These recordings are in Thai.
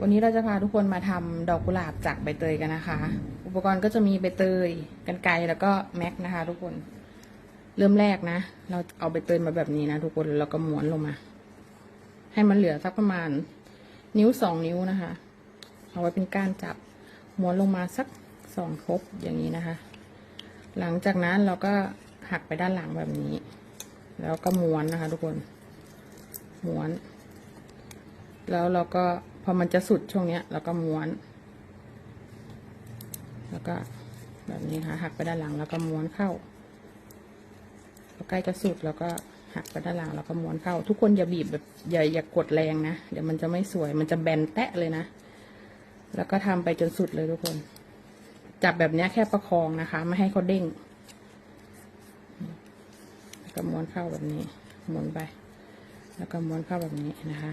วันนี้เราจะพาทุกคนมาทำดอกกุหลาบจากใบเตยกันนะคะ อุปกรณ์ก็จะมีใบเตยกันไกรแล้วก็แม็กนะคะ ทุกคน เริ่มแรกนะ เราเอาใบเตยมาแบบนี้นะทุกคนแล้วก็ม้วนลงมา ให้มันเหลือสักประมาณ นิ้วสองนิ้วนะคะ เอาไว้เป็นกานจับม้วนลงมาสักสองทบอย่างนี้นะคะ หลังจากนั้นเราก็หักไปด้านหลังแบบนี้ แล้วก็ม้วนนะคะ ทุกคน ม้วน แล้วเราก็ พอมันจะสุดช่วงเนี้ยเราก็ม้วน แล้วก็แบบนี้ค่ะหักไปด้านหลังแล้วก็ม้วนเข้าพอใกล้จะสุดแล้วก็หักไปด้านหลังแล้วก็ม้วนเข้า ทุกคนอย่าบีบแบบอย่าอย่ากดแรงนะเดี๋ยวมันจะไม่สวย มันจะแบนแตะเลยนะ แล้วก็ทำไปจนสุดเลยทุกคน จับแบบนี้แค่ประคองนะคะ ไม่ให้เขาเด้งแล้วก็ม้วนเข้าแบบนี้หมุนไป แล้วก็ม้วนเข้าแบบนี้นะคะ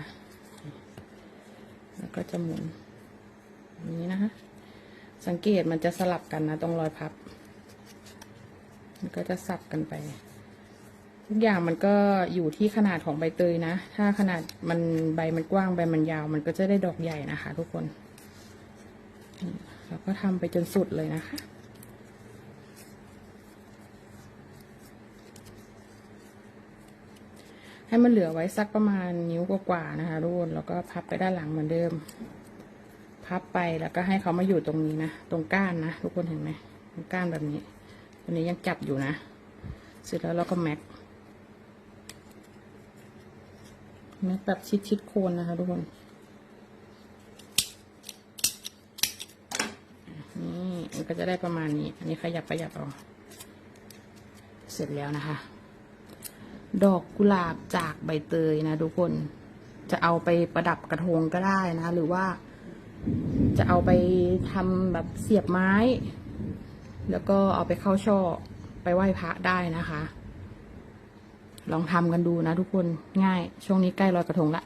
ก็จะหมุนอย่างนี้นะคะ สังเกตมันจะสลับกันนะ ตรงรอยพับ มันก็จะสับกันไป ทุกอย่างมันก็อยู่ที่ขนาดของใบเตยนะ ถ้าขนาดมันใบมันกว้างใบมันยาว มันก็จะได้ดอกใหญ่นะคะ ทุกคน เราก็ทำไปจนสุดเลยนะคะ ให้มันเหลือไว้สักประมาณนิ้วกว่าๆนะคะทุกคนแล้วก็พับไปด้านหลังเหมือนเดิม พับไปแล้วก็ให้เขามาอยู่ตรงนี้นะ ตรงก้านนะทุกคนเห็นไหมตรงก้านแบบนี้ ตัวนี้ยังจับอยู่นะ เสร็จแล้วเราก็แม็กแม็กแบบชิดๆโคนนะคะทุกคนนี่มันก็จะได้ประมาณนี้ อันนี้ขยับประหยับเอาเสร็จแล้วนะคะ ดอกกุหลาบจากใบเตยนะทุกคนจะเอาไปประดับกระทงก็ได้นะ หรือว่าจะเอาไปทำแบบเสียบไม้ แล้วก็เอาไปเข้าช่อไปไหว้พระได้นะคะ ลองทำกันดูนะทุกคนง่าย ช่วงนี้ใกล้ลอยกระทงละ